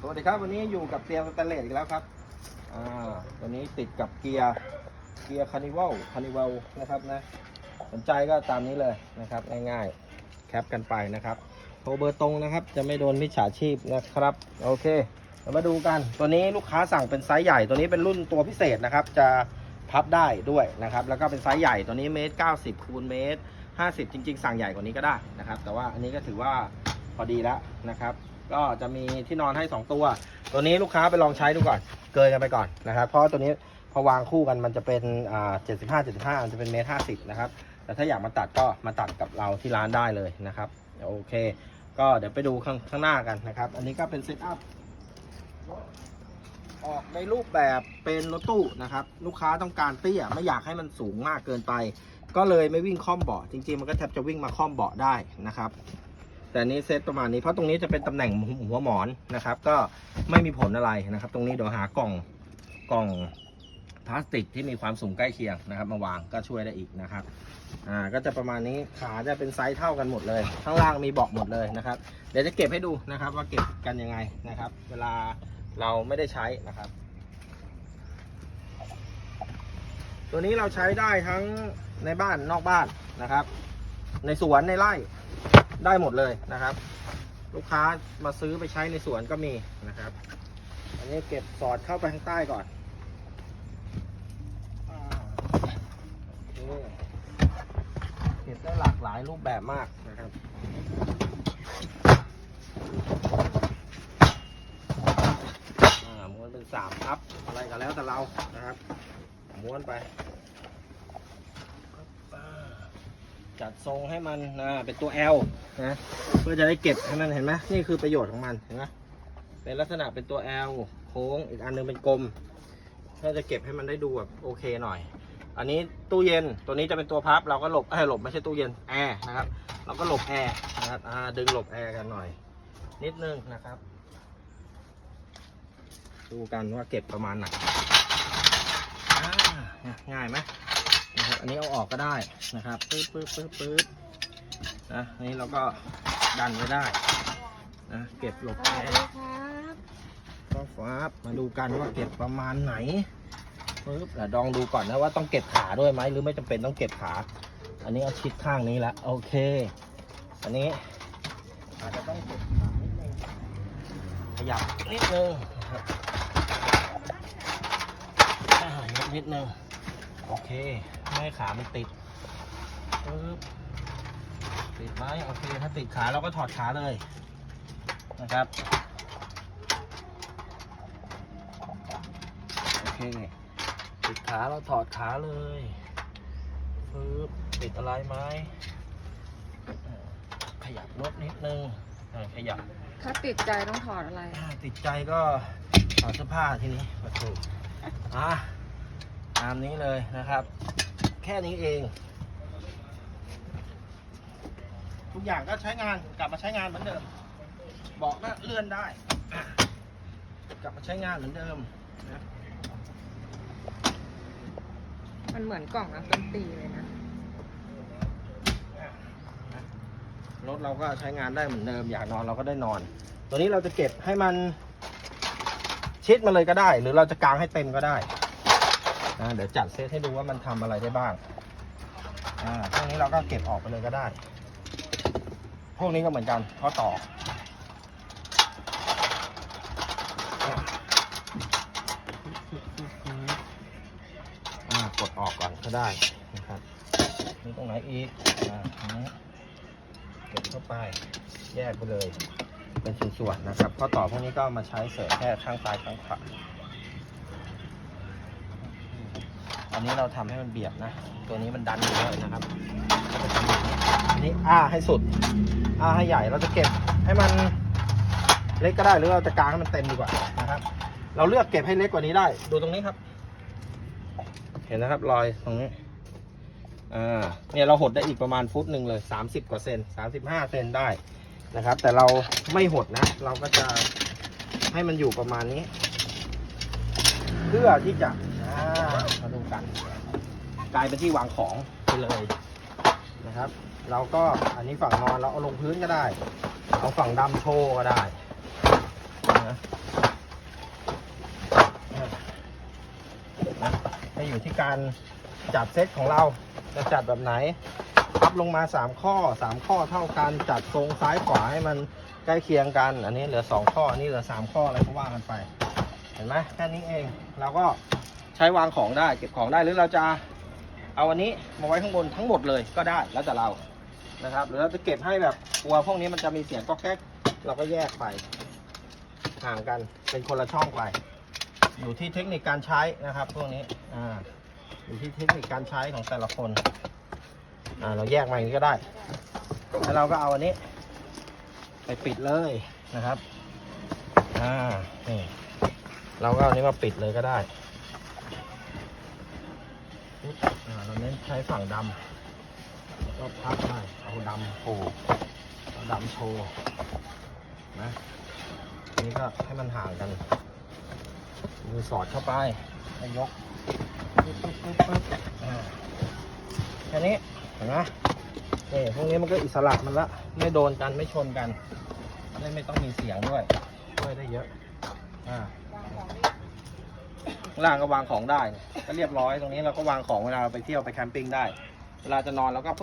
สวัสดีครับวันนี้อยู่กับเตียงสแตนเลสอีกแล้วครับอ่าตัวนี้ติดกับเกียร์เกียร์คานิวัลคานิวัลนะครับนะสนใจก็ตามนี้เลยนะครับง่ายๆแคปกันไปนะครับโทรเบอร์ตรงนะครับ จะไม่โดนมิจฉาชีพนะครับโอเคเรามาดูกันตัวนี้ลูกค้าสั่งเป็นไซส์ใหญ่ตัวนี้เป็นรุ่นตัวพิเศษนะครับ จะพับได้ด้วยนะครับ แล้วก็เป็นไซส์ใหญ่ตัวนี้เมตรเก้าสิบคูณเมตรห้าสิบจริง ๆ สั่งใหญ่กว่านี้ก็ได้นะครับ แต่ว่าอันนี้ก็ถือว่าพอดีแล้วนะครับ ก็จะมีที่นอนให้ 2 ตัว ตัวนี้ลูกค้าไปลองใช้ดูก่อน เกยกันไปก่อนนะครับ เพราะตัวนี้พอวางคู่กันมันจะเป็นอ่า75 75มันจะเป็นเมตร50นะครับ แต่ถ้าอยากมาตัดก็มาตัดกับเราที่ร้านได้เลยนะครับ โอเค ก็เดี๋ยวไปดูข้างข้างหน้ากันนะครับ อันนี้ก็เป็นเซตอัพออกในรูปแบบเป็นรถตู้นะครับ ลูกค้าต้องการเตี้ยไม่อยากให้มันสูงมากเกินไป ก็เลยไม่วิ่งค่อมเบาะจริงๆ มันก็แทบจะวิ่งมาค่อมเบาะได้นะครับ แต่นนี้เซตประมาณนี้เพราะตรงนี้จะเป็นตำแหน่งหัวหมอนนะครับ ก็ไม่มีผลอะไรนะครับ ตรงนี้เดี๋ยวหากล่องกล่องพลาสติกที่มีความสูงใกล้เคียงนะครับ มาวางก็ช่วยได้อีกนะครับอ่าก็จะประมาณนี้ขาจะเป็นไซส์เท่ากันหมดเลย ข้างล่างมีเบาะหมดเลยนะครับ เดี๋ยวจะเก็บให้ดูนะครับ ว่าเก็บกันยังไงนะครับ เวลาเราไม่ได้ใช้นะครับ ตัวนี้เราใช้ได้ทั้งในบ้านนอกบ้านนะครับ ในสวนในไร่ ได้หมดเลยนะครับ ลูกค้ามาซื้อไปใช้ในสวนก็มีนะครับ อันนี้เก็บสอดเข้าไปข้างใต้ก่อนอเก็บได้หลากหลายรูปแบบมากนะครับม้วนเป็นสามพับอะไรก็แล้วแต่เรานะครับ ม้วนไปอ่า จัดทรงให้มันอ่าเป็นตัว L นะเพื่อจะได้เก็บให้มันเห็นไหมนี่คือประโยชน์ของมันเห็นไหมเป็นลักษณะเป็นตัว L โค้งอีกอันหนึงเป็นกลมเพื่อจะเก็บให้มันได้ดูแบบโอเคหน่อย อันนี้ตู้เย็นตัวนี้จะเป็นตัวพับเราก็หลบเอ้หลบไม่ใช่ตู้เย็นแอร์นะครับเราก็หลบแอร์นะครับดึงหลบแอร์กันหน่อย นิดนึงนะครับ ดูกันว่าเก็บประมาณไหนง่ายไหม นะครับ อันนี้เอาออกก็ได้นะครับปึ๊บปึ๊บปึ๊บปึ๊บนะอันนี้เราก็ดันไว้ได้นะเก็บหลบสแอวัสร์ดีครับก็ฟ้าบมาดูกันว่าเก็บประมาณไหนปึ๊บเดี๋ยวลองดูก่อนนะว่าต้องเก็บขาด้วยไหมหรือไม่จำเป็นต้องเก็บขา อันนี้เอาชิดข้างนี้แล้วโอเค อันนี้อาจจะต้องเก็บขานิดนึงขยับนิดนึงนะครับอ่ายกนิดนึงโอเค ไม่ให้ขามันติดปึ๊บติดไหมโอเคถ้าติดขาเราก็ถอดขาเลยนะครับโอเคติดขาเราถอดขาเลยปึ๊บติดอะไรไหมเอ่อขยับรถนิดนึงอ่าขยับถ้าติดใจต้องถอดอะไรอ่าติดใจก็ถอดเสื้อผ้าทีนี้ประตูอะตามนี้เลยนะครับ แค่นี้เอง ทุกอย่างก็ใช้งานกลับมาใช้งานเหมือนเดิมเบอกก็เลื่อนได้อะกลับมาใช้งานเหมือนเดิมนะมันเหมือนกล่องนักดนตรีเลยนะรถเราก็ใช้งานได้เหมือนเดิม อยากนอนเราก็ได้นอน ตัวนี้เราจะเก็บให้มันชิดมาเลยก็ได้ หรือเราจะกางให้เต็มก็ได้ นะเดี๋ยวจัดเซตให้ดูว่ามันทำอะไรได้บ้างอ่าพวกนี้เราก็เก็บออกไปเลยก็ได้ พวกนี้ก็เหมือนกันข้อต่ออ่ากดออกก่อนก็ได้นะครับ มีตรงไหนอีกอ่าอันนี้เก็บเข้าไปแยกไปเลย เป็นส่วนๆนะครับ ข้อต่อพวกนี้ก็มาใช้เสริมแค่ข้างซ้ายข้างขวา อันนี้เราทำให้มันเบียดนะ ตัวนี้มันดันอยู่เลยนะครับอันนี้อ้าให้สุด อ้าให้ใหญ่ เราจะเก็บให้มันเล็กก็ได้หรือเราจะกางให้มันเต็มดีกว่านะครับ เราเลือกเก็บให้เล็กกว่านี้ได้ ดูตรงนี้ครับ เห็นนะครับรอยตรงนี้อ่าเนี่ยเราหดได้อีกประมาณฟุตหนึ่งเลย 30 กว่าเซน35 เซนได้นะครับ แต่เราไม่หดนะ เราก็จะให้มันอยู่ประมาณนี้ เพื่อที่จะอ่า มาดูกัน กลายเป็นที่วางของไปเลยนะครับ เราก็อันนี้ฝั่งนอนเราเอาลงพื้นก็ได้ เอาฝั่งดำโชว์ก็ได้นะนะนะให้อยู่ที่การจัดเซตของเราจะจัดแบบไหนพับลงมา 3 ข้อ 3 ข้อเท่ากันจัดทรงซ้ายขวาให้มันใกล้เคียงกัน อันนี้เหลือ 2 ข้อ อันนี้เหลือ 3 ข้ออะไรก็ว่ากันไป เห็นไหมแค่นี้เอง เราก็ ใช้วางของได้เก็บของได้หรือเราจะเอาอันนี้มาไว้ข้างบนทั้งหมดเลยก็ได้แล้วแต่เรานะครับหรือเราจะเก็บให้แบบกลัวพวกนี้มันจะมีเสียงก็แก๊กเราก็แยกไปห่างกันเป็นคนละช่องไป อยู่ที่เทคนิคการใช้นะครับ พวกนี้อ่าอยู่ที่เทคนิคการใช้ของแต่ละคนอ่าเราแยกมาอย่างนี้ก็ได้แล้วเราก็เอาอันนี้ ไปปิดเลยนะครับอ่านี่เราก็เอาอันนี้มาปิดเลยก็ได้ ปุ๊บอ่าเราเน้นใช้ฝั่งดำแล้วก็พับไปเอาดำโผล่เอาดำโชว์นะอันนี้ก็ให้มันห่างกันมือสอดเข้าไปแล้ยกปึ๊บปึ๊บปึ๊บปึ๊บอ่าแค่นี้เห็นไหมนี่พวกนี้มันก็อิสระมันละไม่โดนกันไม่ชนกันไม่ไม่ต้องมีเสียงด้วยช่วยได้เยอะอ่า ข้างล่างก็วางของได้ ก็เรียบร้อยตรงนี้เราก็วางของเวลาเราไปเที่ยวไปแคมปิ้งได้ เวลาจะนอนเราก็ปุ๊บ